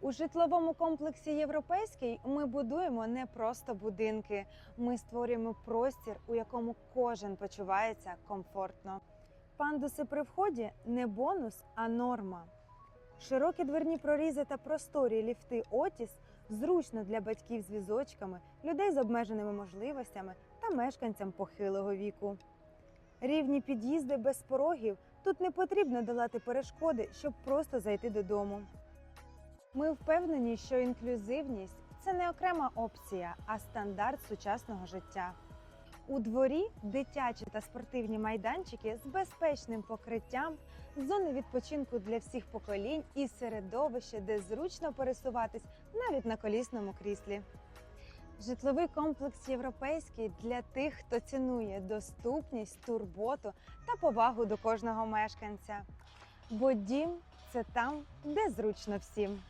У житловому комплексі Європейський ми будуємо не просто будинки, ми створюємо простір, у якому кожен почувається комфортно. Пандуси при вході не бонус, а норма. Широкі дверні прорізи та просторі ліфти Отіс зручно для батьків з візочками, людей з обмеженими можливостями та мешканцям похилого віку. Рівні під'їзди без порогів тут не потрібно долати перешкоди, щоб просто зайти додому. Ми впевнені, що інклюзивність це не окрема опція, а стандарт сучасного життя. У дворі дитячі та спортивні майданчики з безпечним покриттям, зони відпочинку для всіх поколінь і середовище, де зручно пересуватись навіть на колісному кріслі. Житловий комплекс європейський для тих, хто цінує доступність, турботу та повагу до кожного мешканця. Бо дім це там, де зручно всім.